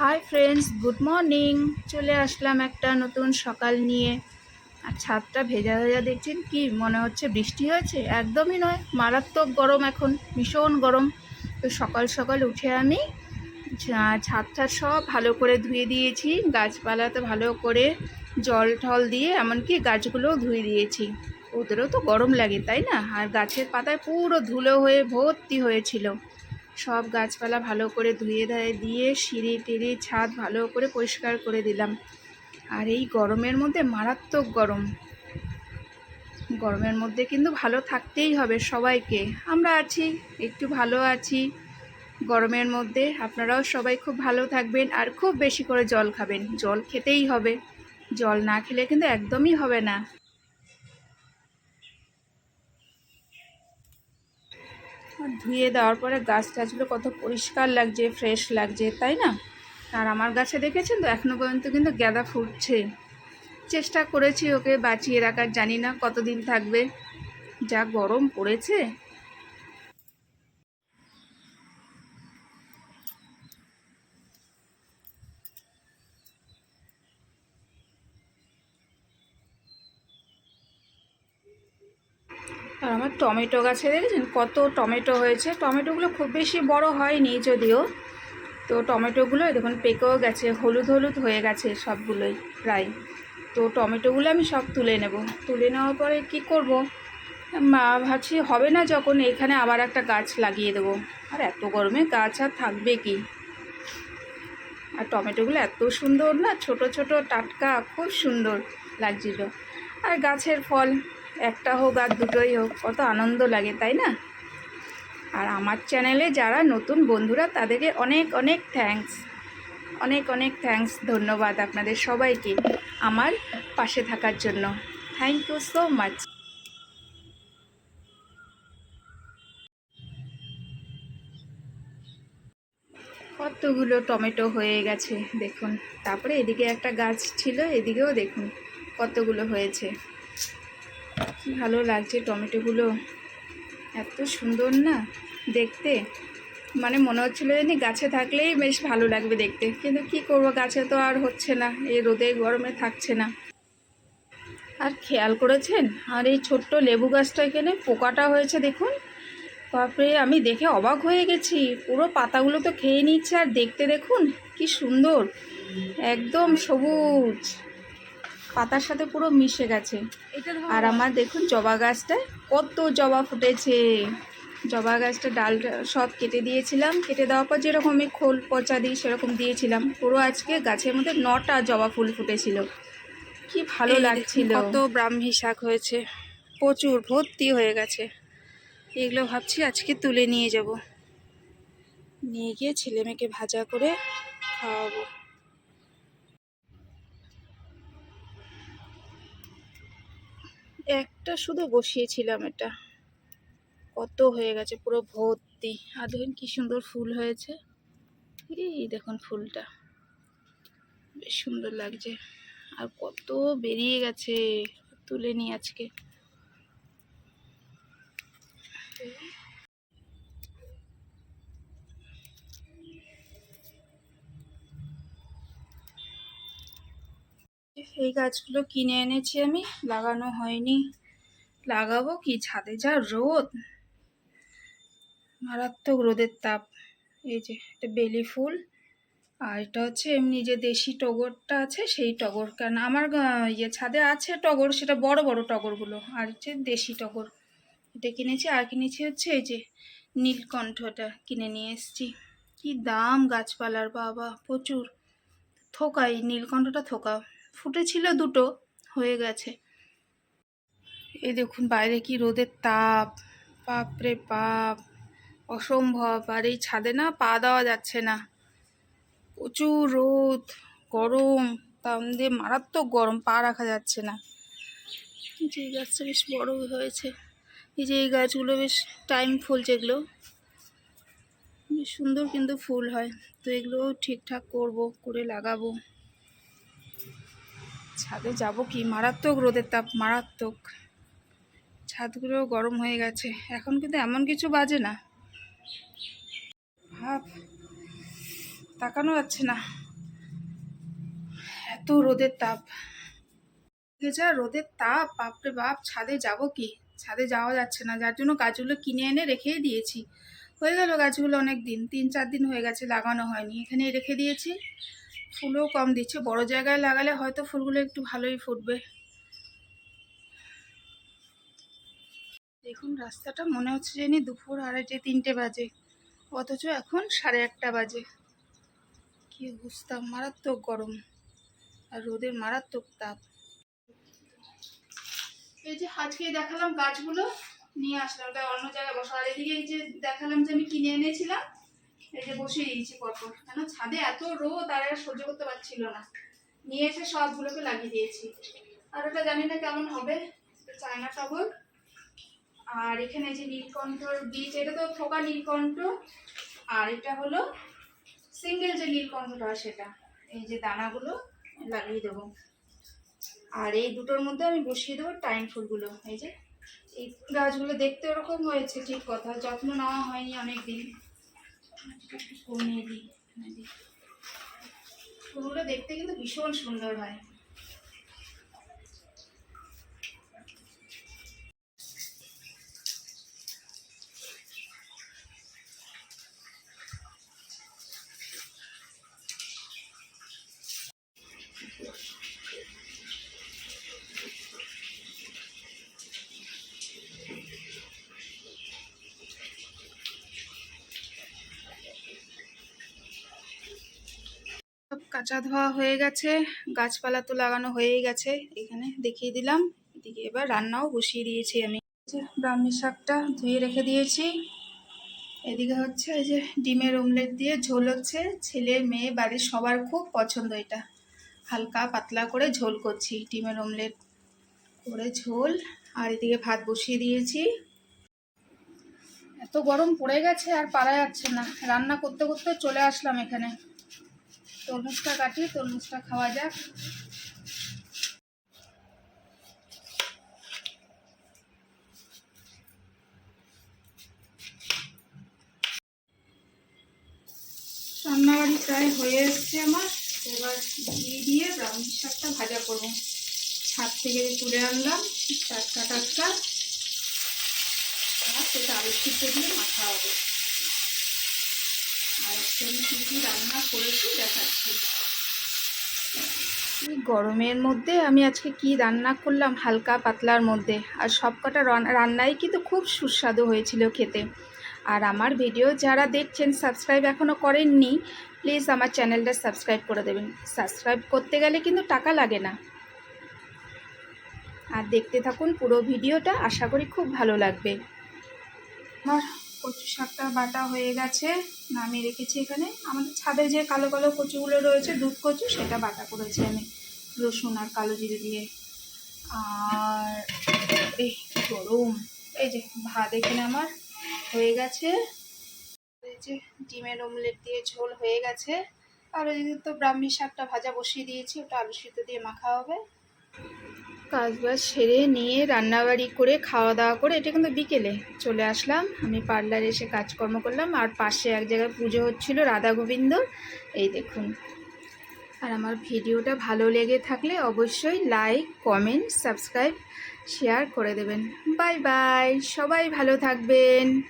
Hi friends good morning চলে আসলাম একটা নতুন সকাল নিয়ে। আর ছাদটা ভেজা ভেজা দেখছেন কি? মনে হচ্ছে বৃষ্টি হয়েছে। একদমই নয়, মারাত্মক গরম এখন, ভীষণ গরম। তো সকাল সকাল উঠে আমি ছাদটা সব ভালো করে ধুয়ে দিয়েছি। গাছপালাতে ভালো করে জল টল দিয়ে, এমনকি গাছগুলোও ধুয়ে দিয়েছি। ওদেরও তো গরম লাগে, তাই না? আর গাছের পাতায় পুরো ধুলো হয়ে ভর্তি হয়েছিল। সব গাছপালা ভালো করে ধুয়ে ধায়ে দিয়ে সিঁড়ি টিড়ি, ছাদ ভালো করে পরিষ্কার করে দিলাম। আর এই গরমের মধ্যে মারাত্মক গরম। গরমের মধ্যে কিন্তু ভালো থাকতেই হবে সবাইকে। আমরা আছি, একটু ভালো আছি। গরমের মধ্যে আপনারাও সবাই খুব ভালো থাকবেন আর খুব বেশি করে জল খাবেন। জল খেতেই হবে। জল না খেলে কিন্তু একদমই হবে না। ধুয়ে দেওয়ার পরে গাছ টাছগুলো কত পরিষ্কার লাগছে ফ্রেশ লাগছে, তাই না? আর আমার গাছে দেখেছেন তো এখনও পর্যন্ত কিন্তু গ্যাদা ফুটছে। চেষ্টা করেছি ওকে বাঁচিয়ে রাখার, জানি না কতদিন থাকবে। যা গরম পড়েছে টমেটো গাছে দেখেছেন? কত টমেটো হয়েছে। টমেটোগুলো খুব বেশি বড় হয়নি যদিও। তো টমেটোগুলো দেখুন, পেকেও গেছে, হলুদ হলুদ হয়ে গেছে সবগুলোই প্রায়। তো টমেটোগুলো আমি সব তুলে নেব। তুলে নেওয়ার পরে কি করব? মা ভাবছি হবে না যখন এখানে আবার একটা গাছ লাগিয়ে দেবো। আর এত গরমে গাছ আর থাকবে কি? আর টমেটোগুলো এত সুন্দর না, ছোট ছোট টাটকা, খুব সুন্দর লাগছিল। আর গাছের ফল একটা হোক আর দুটোই হোক, কত আনন্দ লাগে, তাই না? আর আমার চ্যানেলে যারা নতুন বন্ধুরা, তাদেরকে অনেক অনেক থ্যাঙ্কস অনেক অনেক থ্যাঙ্কস ধন্যবাদ আপনাদের সবাইকে আমার পাশে থাকার জন্য। থ্যাংক ইউ সো মাচ কতগুলো টমেটো হয়ে গেছে, দেখুন। তারপরে এদিকে একটা গাছ ছিল, এদিকেও দেখুন কতগুলো হয়েছে। কি ভালো লাগছে টমেটোগুলো? এত সুন্দর না দেখতে। মানে মনে হচ্ছিল জানি গাছে থাকলেই বেশ ভালো লাগবে দেখতে। কিন্তু কি করব, গাছে তো আর হচ্ছে না। এই রোদে গরমে থাকছে না। আর খেয়াল করেছেন? আর এই ছোট্ট লেবু গাছটা এখানে পোকাটা হয়েছে দেখুন। বাপরে, আমি দেখে অবাক হয়ে গেছি। পুরো পাতাগুলো তো খেয়ে নিচ্ছে আর দেখতে দেখুন, কি সুন্দর। একদম সবুজ। পাতার সাথে পুরো মিশে গেছে। আর আমার দেখুন জবা গাছটায় কত জবা ফুটেছে। জবা গাছটা ডালটা সব কেটে দিয়েছিলাম। কেটে দেওয়ার পর যেরকম আমি খোল পচা দিই সেরকম দিয়েছিলাম। পুরো আজকে গাছের মধ্যে নটা জবা ফুল ফুটেছিল। কি ভালো লাগছিল। কত ব্রাহ্মী শাক হয়েছে। প্রচুর ভর্তি হয়ে গেছে। এগুলো ভাবছি আজকে তুলে নিয়ে যাব। নিয়ে গিয়ে ছেলে মেয়েকে ভাজা করে খাওয়াবো। একটা শুধু বসিয়েছিলাম এটা। কত হয়ে গেছে, পুরো ভর্তি। আর দেখুন কি সুন্দর ফুল হয়েছে। এই দেখুন ফুলটা। বেশ সুন্দর লাগছে। আর কত বেরিয়ে গেছে তুলে নি আজকে। এই গাছগুলো কিনে এনেছি আমি, লাগানো হয়নি। লাগাবো কি ছাদে যা রোদ? মারাত্মক রোদের তাপ। এই যে এটা বেলি ফুল। আর এটা হচ্ছে এমনি যে দেশি টগরটা আছে, সেই টগর। কারণ আমার ইয়ে ছাদে আছে টগর, সেটা বড় বড় টগরগুলো। আর হচ্ছে দেশি টগর। এটা কিনেছি, আর কিনেছি হচ্ছে এই যে নীলকণ্ঠটা কিনে নিয়ে এসেছি। কি দাম গাছপালার, বাবা, প্রচুর। থোকাই নীলকণ্ঠটা থোকা। ফুটেছিল দুটো, হয়ে গেছে। এই দেখুন, বাইরে কি রোদের তাপ। বাপরে বাপ, অসম্ভব। আর এই ছাদে না পা দেওয়া যাচ্ছে না। প্রচুর রোদ, গরম। তার মধ্যে মারাত্মক গরম, পা রাখা যাচ্ছে না। যে এই গাছটা বেশ বড় হয়েছে। এই যে এই গাছগুলো বেশ টাইম ফুল যেগুলো, বেশ সুন্দর কিন্তু ফুল হয়। তো এগুলোও ঠিকঠাক করব, করে লাগাবো। ছাদে যাব কি? মারাত্মক রোদের তাপ, মারাত্মক। ছাদগুলো গরম হয়ে গেছে। এখন কিন্তু এমন কিছু বাজে না। ভাব, তাকানো যাচ্ছে না। এত রোদের তাপ। যা রোদের তাপ, বাপরে বাপ, ছাদে যাব কি? ছাদে যাওয়া যাচ্ছে না। যার জন্য গাছগুলো কিনে এনে রেখেই দিয়েছি। হয়ে গেল গাছগুলো অনেক দিন, তিন চার দিন হয়ে গেছে লাগানো হয়নি। এখানে রেখে দিয়েছি। ফুলও কম দিচ্ছে। বড় জায়গায় লাগালে হয়তো ফুলগুলো একটু ভালোই ফুটবে। দেখুন, রাস্তাটা মনে হচ্ছে জানি দুপুর আড়াইটে, তিনটে বাজে। অথচ এখন সাড়ে আটটা বাজে। কি অবস্থা, মারাত্মক গরম। আর রোদের মারাত্মক তাপ। এই যে আজকে দেখালাম গাছগুলো, নিয়ে আসলাম। ওটা অন্য জায়গায় বসা আর এদিকে এই যে দেখালাম যে আমি কিনে এনেছিলাম, এই যে বসিয়ে দিয়েছি পরপর। কেন, ছাদে এত রোদ, আর সহ্য করতে পারছিল না। নিয়ে এসে সবগুলোকে লাগিয়ে দিয়েছি। আর ওটা জানি না কেমন হবে চায়না টগর। আর এখানে যে নীলকণ্ঠর বীজ, এটা তো থোকা নীলকণ্ঠ আর এটা হলো সিঙ্গেল যে নীলকণ্ঠটা হয় সেটা। এই যে দানাগুলো লাগিয়ে দেবো। আর এই দুটোর মধ্যে আমি বসিয়ে দেবো টাইম ফুলগুলো। এই যে, এই গাছগুলো দেখতে ওরকম হয়েছে, ঠিক কথা। যত্ন নেওয়া হয়নি অনেক দিন কমিয়ে দিই। ফুলগুলো দেখতে কিন্তু ভীষণ সুন্দর হয়। কাঁচা ধোয়া হয়ে গেছে, গাছপালা তো লাগানো হয়েই গেছে, এখানে দেখিয়ে দিলাম। এদিকে এবার রান্নাও বসিয়ে দিয়েছি আমি। ব্রাহ্মী শাকটা ধুয়ে রেখে দিয়েছি। এদিকে হচ্ছে এই যে ডিমের অমলেট দিয়ে ঝোল হচ্ছে। ছেলে, মেয়ে, বাড়ির সবার খুব পছন্দ এটা। হালকা পাতলা করে ঝোল করছি, ডিমের অমলেট করে ঝোল। আর এদিকে ভাত বসিয়ে দিয়েছি। এত গরম পড়ে গেছে আর পারা যাচ্ছে না। রান্না করতে করতে চলে আসলাম এখানে। তরমুজটা কাটি, তরমুজটা খাওয়া যাক। রান্নাবাড়ি প্রায় হয়ে এসছে আমার। এবার ঘি দিয়ে ব্রাউনি শাকটা ভাজা করব। ছাদ থেকে তুলে আনলাম টাটকা টাটকা আর সেটা আলু সিদ্ধ দিয়ে মাখা হবে। আজকে কী কী রান্না করেছি দেখাচ্ছি। এই গরমের মধ্যে আমি আজকে কি রান্না করলাম হালকা পাতলার মধ্যে। আর সবকটা রান- রান্নাই কিন্তু খুব সুস্বাদু হয়েছিল খেতে। আর আমার ভিডিও যারা দেখছেন সাবস্ক্রাইব এখনও করেননি প্লিজ আমার চ্যানেলটা সাবস্ক্রাইব করে দেবেন। সাবস্ক্রাইব করতে গেলে কিন্তু টাকা লাগে না। আর দেখতে থাকুন পুরো ভিডিওটা, আশা করি খুব ভালো লাগবে। আমার কচু শাকটা বাটা হয়ে গেছে, নামিয়ে রেখেছি এখানে। আমাদের ছাদে যে কালো কালো কচুগুলো রয়েছে, দুধ কচু, সেটা বাটা করেছি আমি। রসুন আর কালো জিরে দিয়ে। আর এই গরম। এই যে, ভাত এখানে আমার হয়ে গেছে। এই যে, ডিমের অমলেট দিয়ে ঝোল হয়ে গেছে। আর ওইদিকে তো ব্রাহ্মী শাকটা ভাজা বসিয়ে দিয়েছি, ওটা আলু সিদ্ধ দিয়ে মাখা হবে। কাজ বাজ সেরে নিয়ে রান্নাবাড়ি করে খাওয়া দাওয়া করে, এটা কিন্তু বিকেলে চলে আসলাম। আমি পার্লারে এসে কাজকর্ম করলাম, আর পাশে এক জায়গায় পুজো হচ্ছিল রাধা গোবিন্দ। এই দেখুন। আর আমার ভিডিওটা ভালো লেগে থাকলে অবশ্যই লাইক, কমেন্ট, সাবস্ক্রাইব, শেয়ার করে দেবেন। বাই বাই, সবাই ভালো থাকবেন।